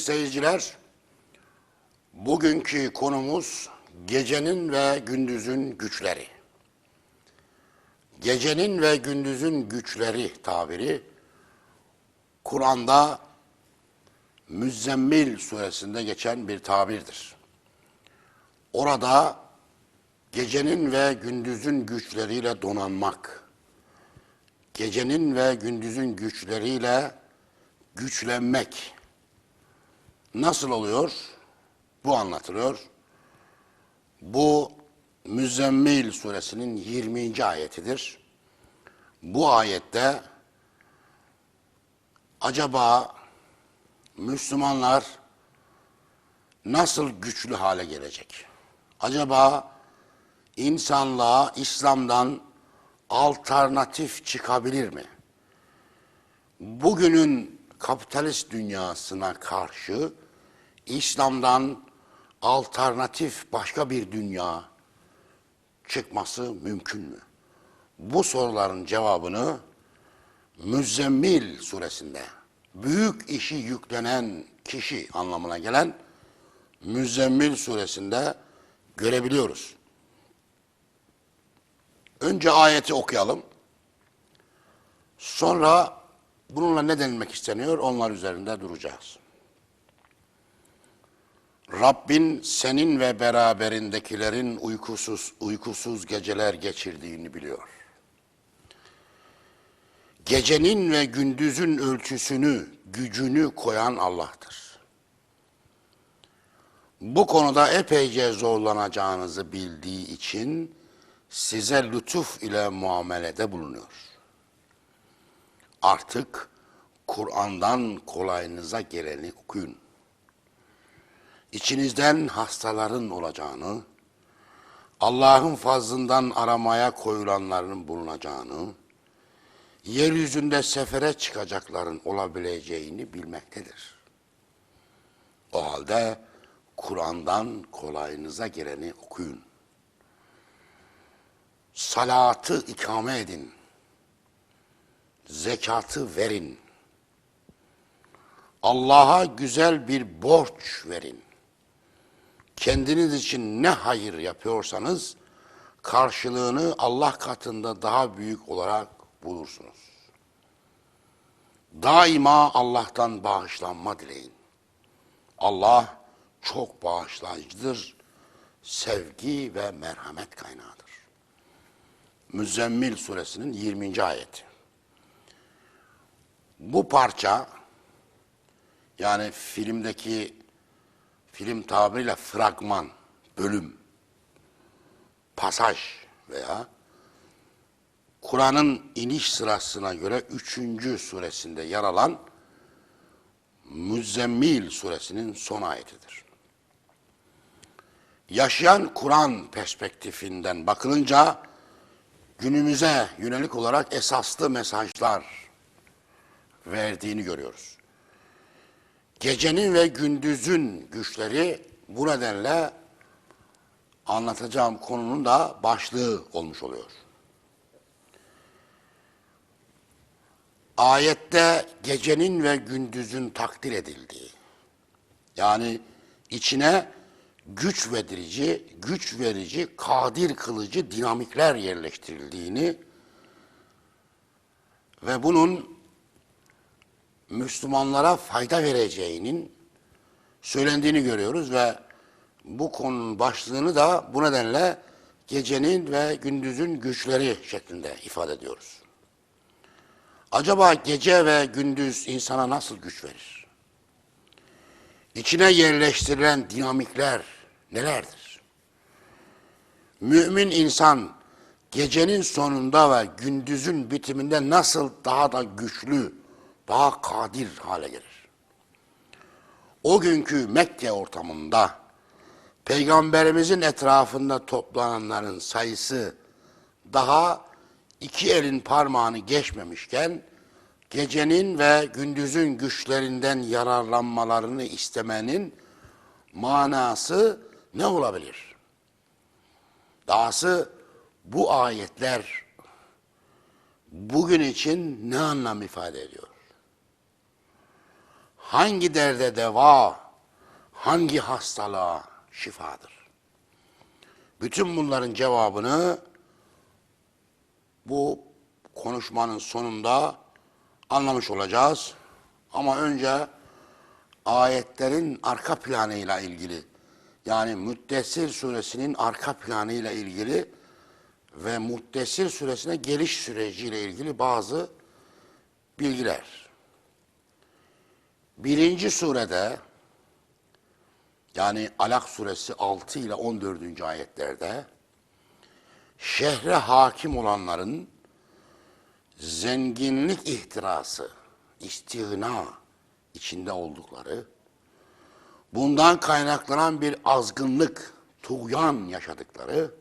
Seyirciler, bugünkü konumuz gecenin ve gündüzün güçleri. Gecenin ve gündüzün güçleri tabiri Kur'an'da Müzzemmil suresinde geçen bir tabirdir. Orada gecenin ve gündüzün güçleriyle donanmak, gecenin ve gündüzün güçleriyle güçlenmek nasıl oluyor? Bu anlatılıyor. Bu Müzzemmil suresinin 20. ayetidir. Bu ayette acaba Müslümanlar nasıl güçlü hale gelecek? Acaba insanlığa İslam'dan alternatif çıkabilir mi? Bugünün kapitalist dünyasına karşı İslam'dan alternatif başka bir dünya çıkması mümkün mü? Bu soruların cevabını Müzzemmil suresinde büyük işi yüklenen kişi anlamına gelen Müzzemmil suresinde görebiliyoruz. Önce ayeti okuyalım. Sonra bununla ne denilmek isteniyor onlar üzerinde duracağız. Rabbin senin ve beraberindekilerin uykusuz uykusuz geceler geçirdiğini biliyor. Gecenin ve gündüzün ölçüsünü, gücünü koyan Allah'tır. Bu konuda epeyce zorlanacağınızı bildiği için size lütuf ile muamelede bulunuyor. Artık Kur'an'dan kolayınıza geleni okuyun. İçinizden hastaların olacağını, Allah'ın fazlından aramaya koyulanların bulunacağını, yeryüzünde sefere çıkacakların olabileceğini bilmektedir. O halde Kur'an'dan kolayınıza geleni okuyun. Salatı ikame edin. Zekatı verin. Allah'a güzel bir borç verin. Kendiniz için ne hayır yapıyorsanız karşılığını Allah katında daha büyük olarak bulursunuz. Daima Allah'tan bağışlanma dileyin. Allah çok bağışlayıcıdır, sevgi ve merhamet kaynağıdır. Müzzemmil suresinin 20. ayeti. Bu parça yani filmdeki film tabiriyle fragman, bölüm, pasaj veya Kur'an'ın iniş sırasına göre üçüncü suresinde yer alan Müzzemmil suresinin son ayetidir. Yaşayan Kur'an perspektifinden bakılınca günümüze yönelik olarak esaslı mesajlar verdiğini görüyoruz. Gecenin ve gündüzün güçleri bu nedenle anlatacağım konunun da başlığı olmuş oluyor. Ayette gecenin ve gündüzün takdir edildiği, yani içine güç verici, güç verici, kadir kılıcı dinamikler yerleştirildiğini ve bunun Müslümanlara fayda vereceğinin söylendiğini görüyoruz ve bu konunun başlığını da bu nedenle gecenin ve gündüzün güçleri şeklinde ifade ediyoruz. Acaba gece ve gündüz insana nasıl güç verir? İçine yerleştirilen dinamikler nelerdir? Mümin insan gecenin sonunda ve gündüzün bitiminde nasıl daha da güçlü, daha kadir hale gelir? O günkü Mekke ortamında Peygamberimizin etrafında toplananların sayısı daha iki elin parmağını geçmemişken gecenin ve gündüzün güçlerinden yararlanmalarını istemenin manası ne olabilir? Dahası bu ayetler bugün için ne anlam ifade ediyor? Hangi derde deva, hangi hastalığa şifadır? Bütün bunların cevabını bu konuşmanın sonunda anlamış olacağız. Ama önce ayetlerin arka planıyla ilgili yani Müddessir suresinin arka planıyla ilgili ve Muddessir suresine geliş süreciyle ilgili bazı bilgiler. Birinci surede yani Alak suresi 6 ile 14. ayetlerde şehre hakim olanların zenginlik ihtirası, istihna içinde oldukları, bundan kaynaklanan bir azgınlık, tuğyan yaşadıkları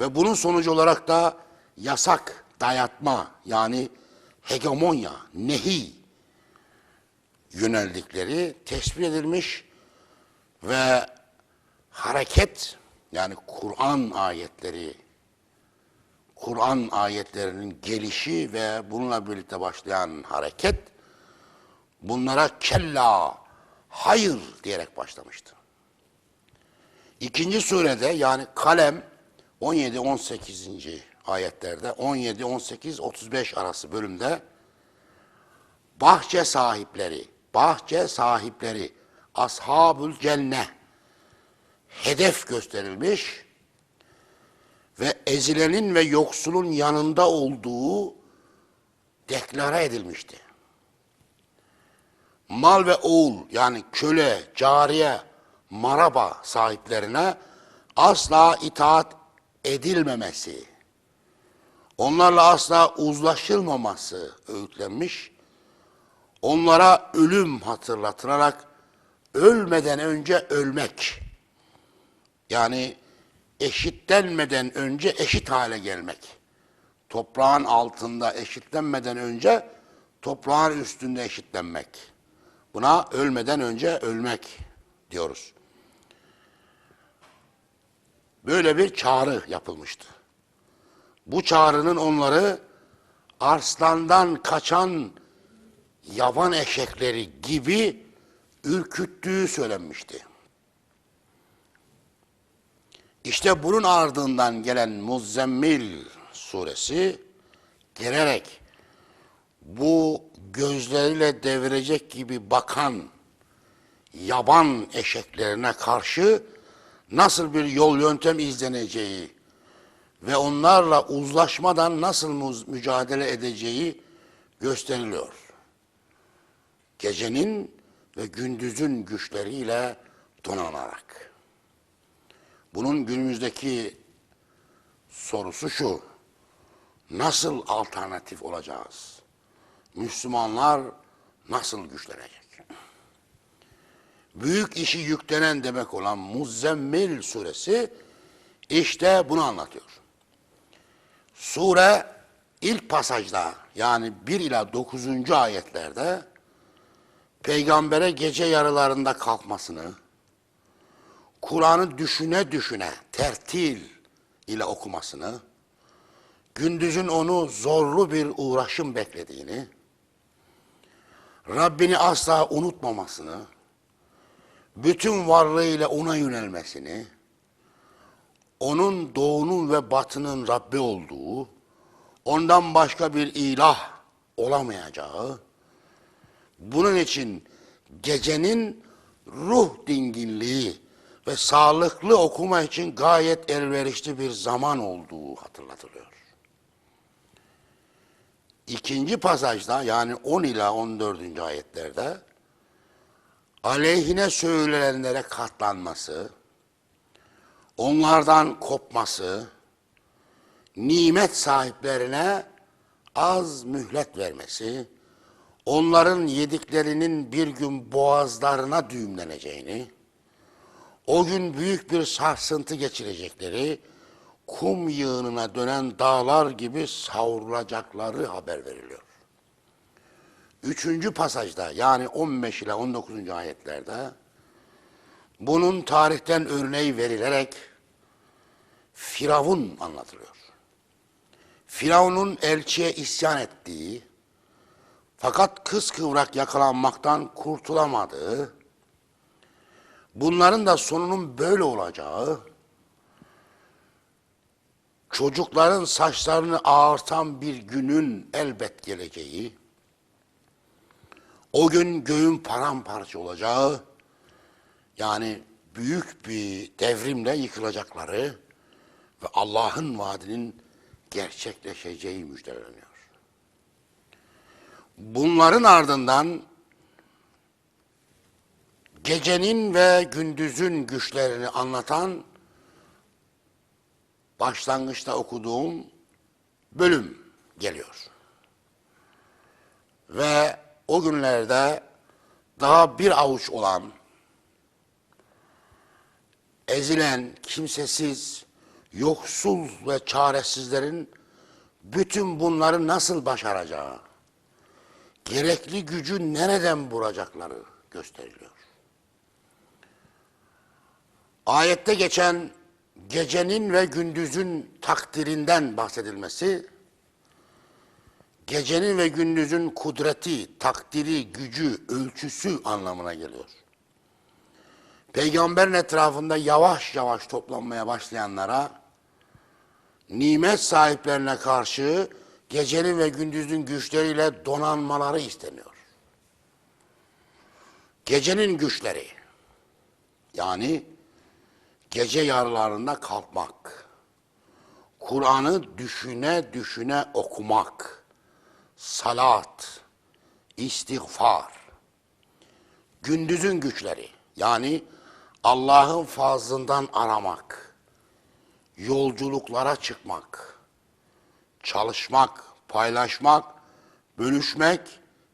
ve bunun sonucu olarak da yasak, dayatma yani hegemonya, nehi yöneldikleri tespit edilmiş ve hareket yani Kur'an ayetleri Kur'an ayetlerinin gelişi ve bununla birlikte başlayan hareket bunlara kella hayır diyerek başlamıştı. İkinci surede yani kalem 17-18. ayetlerde 17-18-35 arası bölümde bahçe sahipleri, bahçe sahipleri, ashabül cenne hedef gösterilmiş ve ezilenin ve yoksulun yanında olduğu deklare edilmişti. Mal ve oğul yani köle, cariye, maraba sahiplerine asla itaat edilmemesi, onlarla asla uzlaşılmaması öğütlenmiş, onlara ölüm hatırlatılarak ölmeden önce ölmek, yani eşitlenmeden önce eşit hale gelmek, toprağın altında eşitlenmeden önce toprağın üstünde eşitlenmek, buna ölmeden önce ölmek diyoruz. Böyle bir çağrı yapılmıştı. Bu çağrının onları arslandan kaçan yaban eşekleri gibi ürküttüğü söylenmişti. İşte bunun ardından gelen Muzzemmil suresi gelerek bu gözleriyle devirecek gibi bakan yaban eşeklerine karşı nasıl bir yol yöntem izleneceği ve onlarla uzlaşmadan nasıl mücadele edeceği gösteriliyor. Gecenin ve gündüzün güçleriyle donanarak. Bunun günümüzdeki sorusu şu. Nasıl alternatif olacağız? Müslümanlar nasıl güçlenecek? Büyük işi yüklenen demek olan Muzzemmil suresi işte bunu anlatıyor. Sure ilk pasajda yani 1 ila 9. ayetlerde peygambere gece yarılarında kalkmasını, Kur'an'ı düşüne düşüne tertil ile okumasını, gündüzün onu zorlu bir uğraşım beklediğini, Rabbini asla unutmamasını, bütün varlığıyla ona yönelmesini, onun doğunun ve batının Rabbi olduğu, ondan başka bir ilah olamayacağı, bunun için gecenin ruh dinginliği ve sağlıklı okuma için gayet elverişli bir zaman olduğu hatırlatılıyor. İkinci pasajda yani 10 ila 14. ayetlerde aleyhine söylenenlere katlanması, onlardan kopması, nimet sahiplerine az mühlet vermesi, onların yediklerinin bir gün boğazlarına düğümleneceğini, o gün büyük bir sarsıntı geçirecekleri, kum yığınına dönen dağlar gibi savrulacakları haber veriliyor. Üçüncü pasajda yani 15 ile 19. ayetlerde bunun tarihten örneği verilerek Firavun anlatılıyor. Firavun'un elçiye isyan ettiği Fakat kız kıvrak yakalanmaktan kurtulamadığı, bunların da sonunun böyle olacağı, çocukların saçlarını ağartan bir günün elbet geleceği, o gün göğün paramparça olacağı, yani büyük bir devrimle yıkılacakları ve Allah'ın vaadinin gerçekleşeceği müjdeleniyor. Bunların ardından gecenin ve gündüzün güçlerini anlatan başlangıçta okuduğum bölüm geliyor. Ve o günlerde daha bir avuç olan, ezilen, kimsesiz, yoksul ve çaresizlerin bütün bunları nasıl başaracağı, gerekli gücü nereden bulacakları gösteriliyor. Ayette geçen gecenin ve gündüzün takdirinden bahsedilmesi, gecenin ve gündüzün kudreti, takdiri, gücü, ölçüsü anlamına geliyor. Peygamberin etrafında yavaş yavaş toplanmaya başlayanlara, nimet sahiplerine karşı gecenin ve gündüzün güçleriyle donanmaları isteniyor. Gecenin güçleri, yani gece yarılarında kalkmak, Kur'an'ı düşüne düşüne okumak, salat, istiğfar, gündüzün güçleri, yani Allah'ın fazlından aramak, yolculuklara çıkmak, çalışmak, paylaşmak, bölüşmek,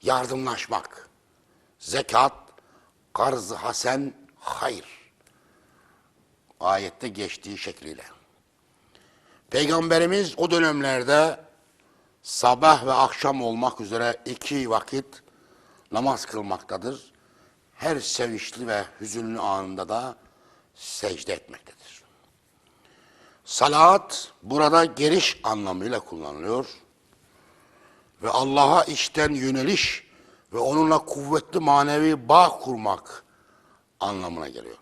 yardımlaşmak. Zekat, karz-ı hasen, hayır. Ayette geçtiği şekliyle. Peygamberimiz o dönemlerde sabah ve akşam olmak üzere iki vakit namaz kılmaktadır. Her sevinçli ve hüzünlü anında da secde etmektedir. Salat burada geliş anlamıyla kullanılıyor. Ve Allah'a içten yöneliş ve onunla kuvvetli manevi bağ kurmak anlamına geliyor.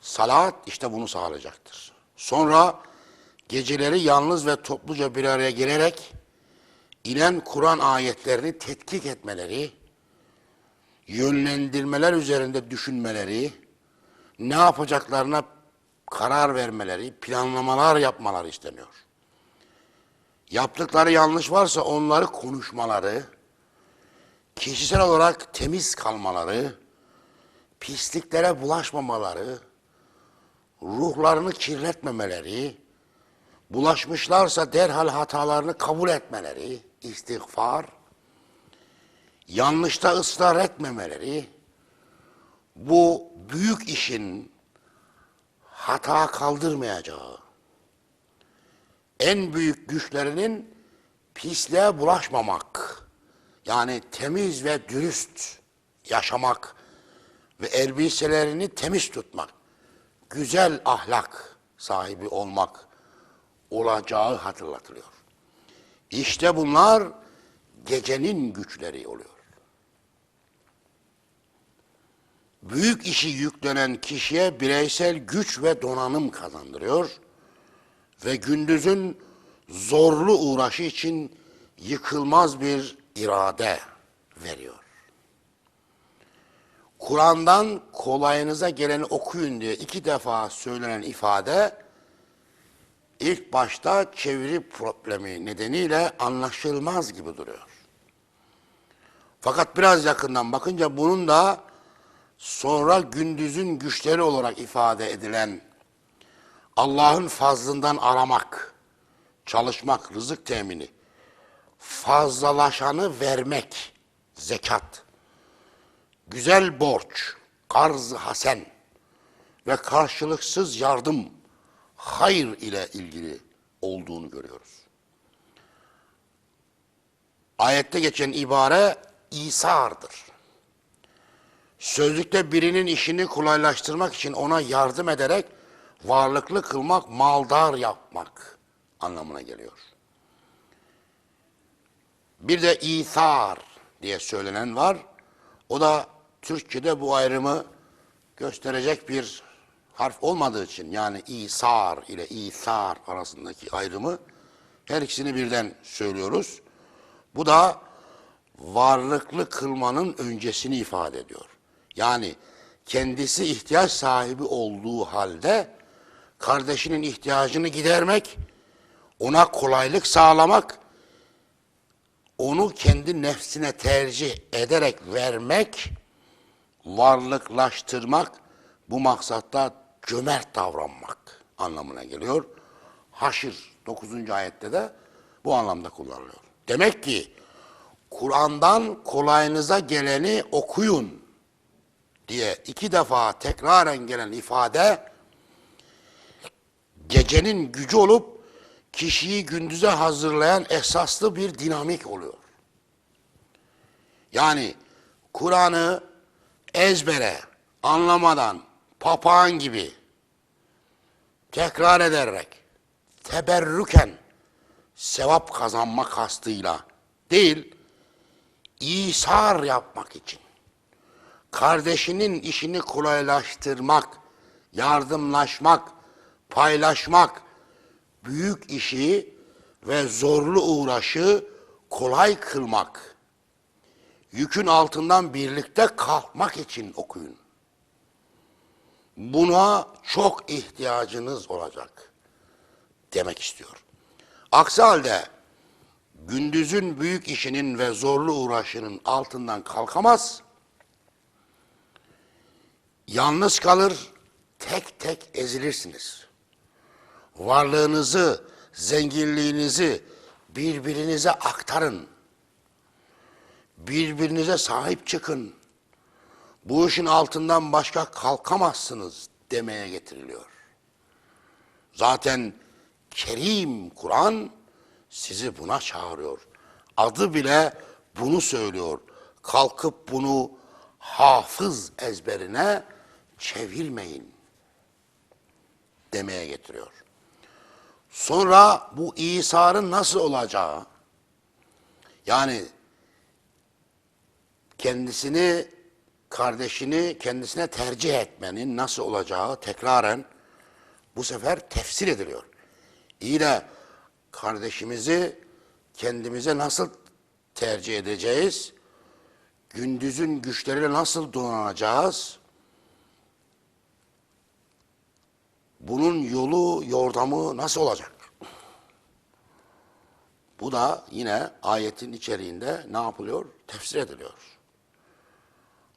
Salat işte bunu sağlayacaktır. Sonra geceleri yalnız ve topluca bir araya gelerek inen Kur'an ayetlerini tetkik etmeleri, yönlendirmeler üzerinde düşünmeleri, ne yapacaklarına karar vermeleri, planlamalar yapmaları isteniyor. Yaptıkları yanlış varsa onları konuşmaları, kişisel olarak temiz kalmaları, pisliklere bulaşmamaları, ruhlarını kirletmemeleri, bulaşmışlarsa derhal hatalarını kabul etmeleri, istiğfar, yanlışta ısrar etmemeleri, bu büyük işin hata kaldırmayacağı, en büyük güçlerinin pisliğe bulaşmamak, yani temiz ve dürüst yaşamak ve elbiselerini temiz tutmak, güzel ahlak sahibi olmak olacağı hatırlatılıyor. İşte bunlar gecenin güçleri oluyor. Büyük işi yüklenen kişiye bireysel güç ve donanım kazandırıyor ve gündüzün zorlu uğraşı için yıkılmaz bir irade veriyor. Kur'an'dan kolayınıza geleni okuyun diye iki defa söylenen ifade ilk başta çeviri problemi nedeniyle anlaşılmaz gibi duruyor. Fakat biraz yakından bakınca bunun da sonra gündüzün güçleri olarak ifade edilen Allah'ın fazlından aramak, çalışmak, rızık temini, fazlalaşanı vermek, zekat, güzel borç, karz hasen ve karşılıksız yardım, hayır ile ilgili olduğunu görüyoruz. Ayette geçen ibare İsa'dır. Sözlükte birinin işini kolaylaştırmak için ona yardım ederek varlıklı kılmak, maldar yapmak anlamına geliyor. Bir de İthar diye söylenen var. O da Türkçe'de bu ayrımı gösterecek bir harf olmadığı için yani İsar ile İthar arasındaki ayrımı her ikisini birden söylüyoruz. Bu da varlıklı kılmanın öncesini ifade ediyor. Yani kendisi ihtiyaç sahibi olduğu halde kardeşinin ihtiyacını gidermek, ona kolaylık sağlamak, onu kendi nefsine tercih ederek vermek, varlıklaştırmak, bu maksatta cömert davranmak anlamına geliyor. Haşr 9. ayette de bu anlamda kullanılıyor. Demek ki Kur'an'dan kolayınıza geleni okuyun diye iki defa tekraren gelen ifade gecenin gücü olup kişiyi gündüze hazırlayan esaslı bir dinamik oluyor. Yani Kur'an'ı ezbere, anlamadan, papağan gibi tekrar ederek, teberrüken sevap kazanma kastıyla değil, İsar yapmak için, kardeşinin işini kolaylaştırmak, yardımlaşmak, paylaşmak, büyük işi ve zorlu uğraşı kolay kılmak, yükün altından birlikte kalkmak için okuyun. Buna çok ihtiyacınız olacak demek istiyor. Aksi halde gündüzün büyük işinin ve zorlu uğraşının altından kalkamaz, yalnız kalır, tek tek ezilirsiniz. Varlığınızı, zenginliğinizi birbirinize aktarın. Birbirinize sahip çıkın. Bu işin altından başka kalkamazsınız demeye getiriliyor. Zaten Kerim Kur'an sizi buna çağırıyor. Adı bile bunu söylüyor. Kalkıp bunu hafız ezberine çevirmeyin demeye getiriyor. Sonra bu İsa'nın nasıl olacağı, yani kendisini, kardeşini kendisine tercih etmenin nasıl olacağı tekraren bu sefer tefsir ediliyor. İyi de kardeşimizi kendimize nasıl tercih edeceğiz? Gündüzün güçleriyle nasıl donanacağız? Bunun yolu, yordamı nasıl olacak? Bu da yine ayetin içeriğinde ne yapılıyor? Tefsir ediliyor.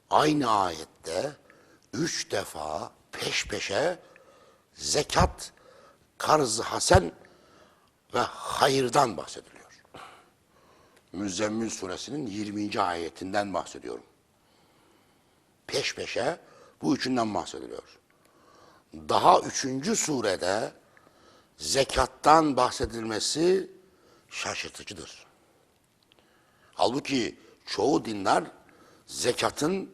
Aynı ayette üç defa peş peşe zekat, karz hasen ve hayırdan bahsediliyor. Müzzemmil suresinin 20. ayetinden bahsediyorum. Peş peşe bu üçünden bahsediliyor. Daha üçüncü surede zekattan bahsedilmesi şaşırtıcıdır. Halbuki çoğu dinler zekatın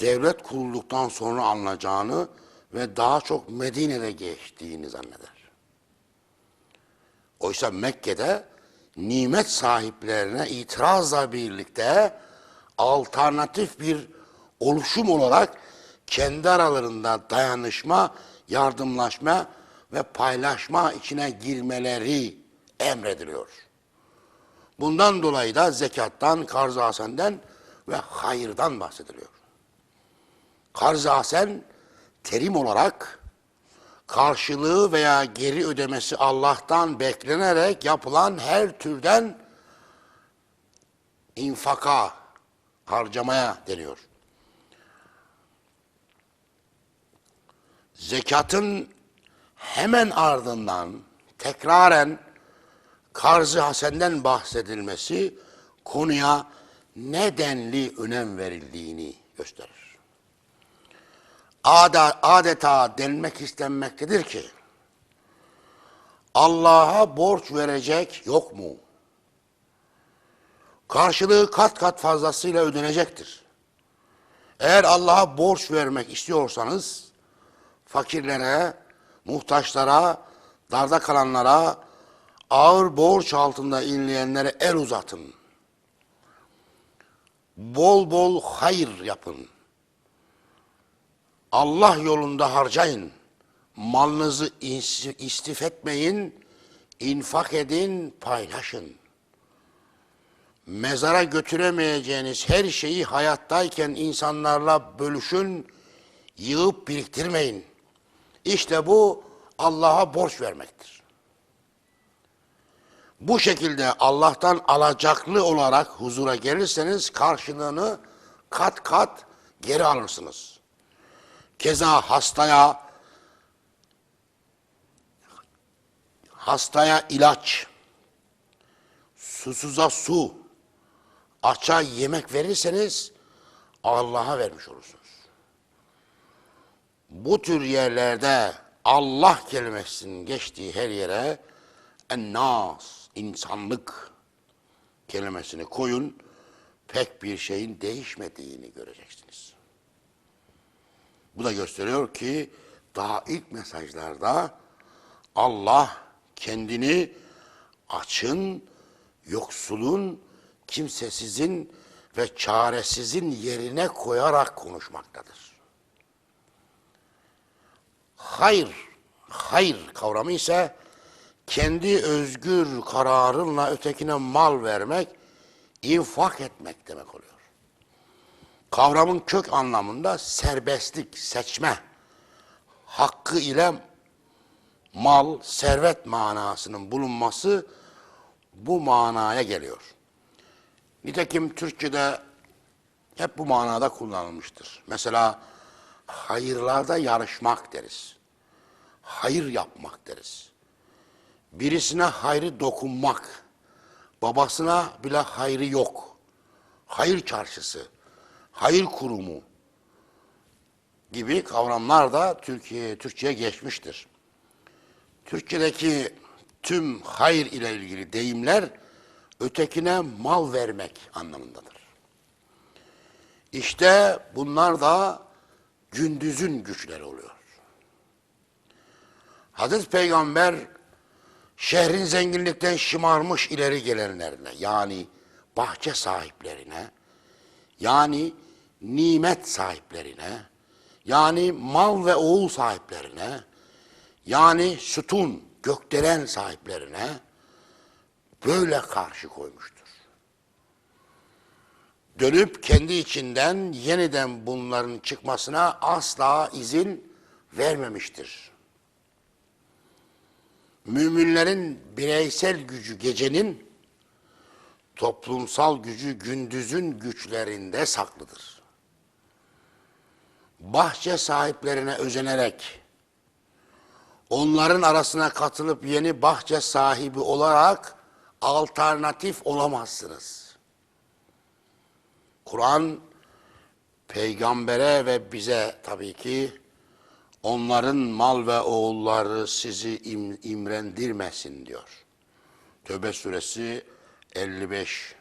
devlet kurulduktan sonra alınacağını ve daha çok Medine'de geçtiğini zanneder. Oysa Mekke'de nimet sahiplerine itirazla birlikte alternatif bir oluşum olarak kendi aralarında dayanışma, yardımlaşma ve paylaşma içine girmeleri emrediliyor. Bundan dolayı da zekattan, karz-ı hasenden ve hayırdan bahsediliyor. Karz-ı hasen terim olarak karşılığı veya geri ödemesi Allah'tan beklenerek yapılan her türden infaka, harcamaya deniyor. Zekatın hemen ardından tekraren karz-ı hasenden bahsedilmesi konuya nedenli önem verildiğini gösterir. Ada, adeta denmek istenmektedir ki Allah'a borç verecek yok mu? Karşılığı kat kat fazlasıyla ödenecektir. Eğer Allah'a borç vermek istiyorsanız fakirlere, muhtaçlara, darda kalanlara, ağır borç altında inleyenlere el uzatın. Bol bol hayır yapın. Allah yolunda harcayın. Malınızı is- istif etmeyin. infak edin, paylaşın. Mezara götüremeyeceğiniz her şeyi hayattayken insanlarla bölüşün, yığıp biriktirmeyin. İşte bu Allah'a borç vermektir. Bu şekilde Allah'tan alacaklı olarak huzura gelirseniz karşılığını kat kat geri alırsınız. Keza hastaya hastaya ilaç, susuza su, aç'a yemek verirseniz Allah'a vermiş olursunuz. Bu tür yerlerde Allah kelimesinin geçtiği her yere ennas, insanlık kelimesini koyun, pek bir şeyin değişmediğini göreceksiniz. Bu da gösteriyor ki daha ilk mesajlarda Allah kendini açın, yoksulun, kimsesizin ve çaresizin yerine koyarak konuşmaktadır. Hayır, hayır kavramı ise kendi özgür kararınla ötekine mal vermek, infak etmek demek oluyor. Kavramın kök anlamında serbestlik, seçme, hakkı ile mal, servet manasının bulunması bu manaya geliyor. Nitekim Türkçe'de hep bu manada kullanılmıştır. Mesela hayırlarda yarışmak deriz. Hayır yapmak deriz. Birisine hayrı dokunmak. Babasına bile hayrı yok. Hayır çarşısı, hayır kurumu gibi kavramlar da Türkiye Türkçe'ye geçmiştir. Türkçedeki tüm hayır ile ilgili deyimler ötekine mal vermek anlamındadır. İşte bunlar da gündüzün güçleri oluyor. Hazreti Peygamber şehrin zenginlikten şımarmış ileri gelenlerine yani bahçe sahiplerine yani nimet sahiplerine yani mal ve oğul sahiplerine yani sütun, gökdelen sahiplerine böyle karşı koymuştur. Dönüp kendi içinden yeniden bunların çıkmasına asla izin vermemiştir. Müminlerin bireysel gücü gecenin, toplumsal gücü gündüzün güçlerinde saklıdır. Bahçe sahiplerine özenerek, onların arasına katılıp yeni bahçe sahibi olarak alternatif olamazsınız. Kur'an peygambere ve bize tabii ki onların mal ve oğulları sizi im, imrendirmesin diyor. Tövbe suresi 55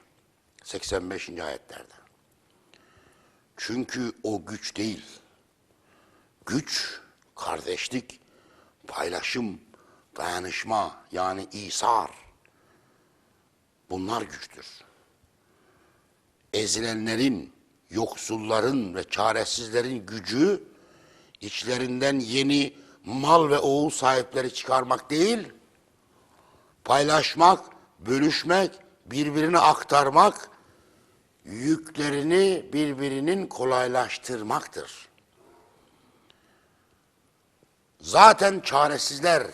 85. ayetlerde. Çünkü o güç değil. Güç kardeşlik, paylaşım, dayanışma yani İsar. Bunlar güçtür. Ezilenlerin, yoksulların ve çaresizlerin gücü içlerinden yeni mal ve oğul sahipleri çıkarmak değil, paylaşmak, bölüşmek, birbirine aktarmak, yüklerini birbirinin kolaylaştırmaktır. Zaten çaresizler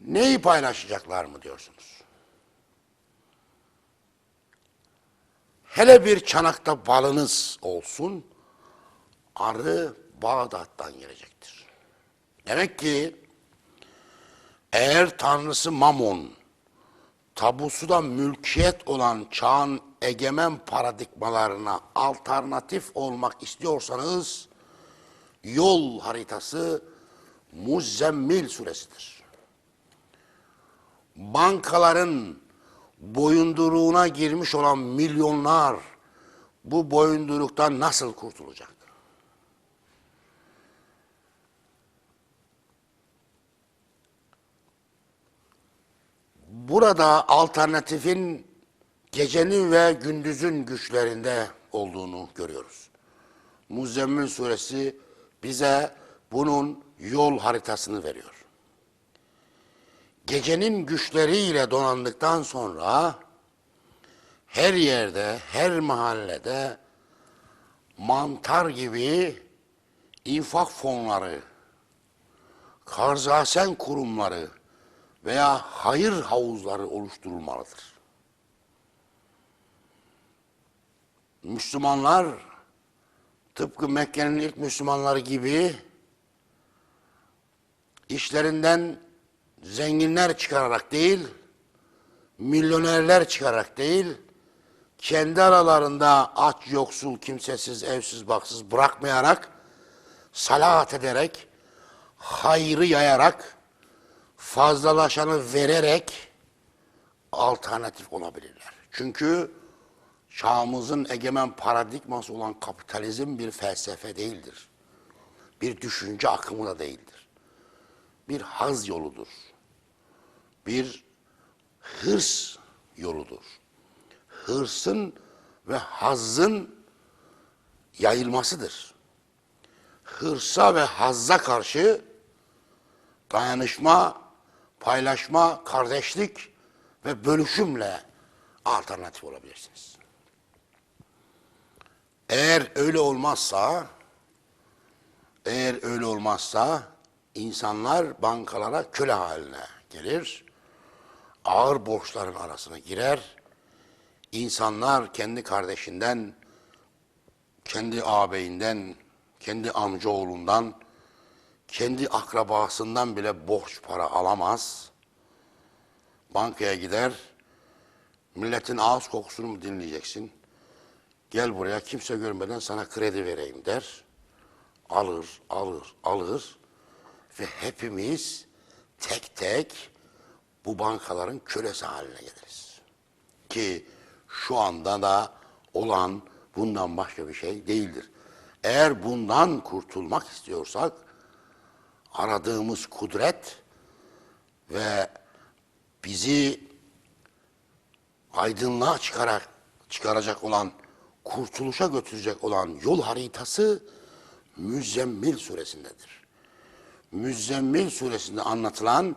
neyi paylaşacaklar mı diyorsunuz? Hele bir çanakta balınız olsun, arı Bağdat'tan gelecektir. Demek ki eğer tanrısı Mamon, tabusu da mülkiyet olan çağın egemen paradigmalarına alternatif olmak istiyorsanız, yol haritası Muzzemmil suresidir. Bankaların boyunduruğuna girmiş olan milyonlar bu boyunduruktan nasıl kurtulacak? Burada alternatifin gecenin ve gündüzün güçlerinde olduğunu görüyoruz. Muzzemmil suresi bize bunun yol haritasını veriyor. Gecenin güçleriyle donandıktan sonra her yerde, her mahallede mantar gibi infak fonları, karzasen kurumları veya hayır havuzları oluşturulmalıdır. Müslümanlar tıpkı Mekke'nin ilk Müslümanları gibi işlerinden zenginler çıkararak değil, milyonerler çıkararak değil, kendi aralarında aç, yoksul, kimsesiz, evsiz, baksız bırakmayarak, salat ederek, hayrı yayarak, fazlalaşanı vererek alternatif olabilirler. Çünkü çağımızın egemen paradigması olan kapitalizm bir felsefe değildir. Bir düşünce akımı da değildir. Bir haz yoludur. Bir hırs yoludur. Hırsın ve hazzın yayılmasıdır. Hırsa ve hazza karşı dayanışma, paylaşma, kardeşlik ve bölüşümle alternatif olabilirsiniz. Eğer öyle olmazsa, eğer öyle olmazsa insanlar bankalara köle haline gelir, ağır borçların arasına girer, insanlar kendi kardeşinden, kendi ağabeyinden, kendi amcaoğlundan, kendi akrabasından bile borç para alamaz. Bankaya gider, milletin ağız kokusunu mu dinleyeceksin? Gel buraya kimse görmeden sana kredi vereyim der. Alır, alır, alır ve hepimiz tek tek bu bankaların kölesi haline geliriz. Ki şu anda da olan bundan başka bir şey değildir. Eğer bundan kurtulmak istiyorsak aradığımız kudret ve bizi aydınlığa çıkarak çıkaracak olan kurtuluşa götürecek olan yol haritası Müzzemmil suresindedir. Müzzemmil suresinde anlatılan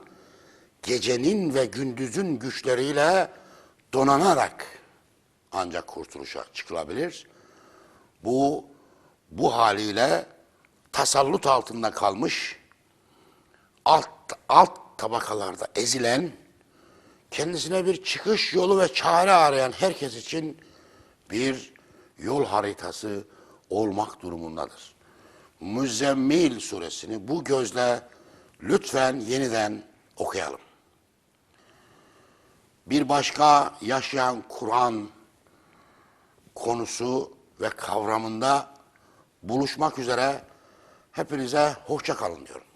gecenin ve gündüzün güçleriyle donanarak ancak kurtuluşa çıkılabilir. Bu bu haliyle tasallut altında kalmış alt alt tabakalarda ezilen kendisine bir çıkış yolu ve çare arayan herkes için bir yol haritası olmak durumundadır. Müzzemmil suresini bu gözle lütfen yeniden okuyalım. Bir başka yaşayan Kur'an konusu ve kavramında buluşmak üzere hepinize hoşça kalın diyorum.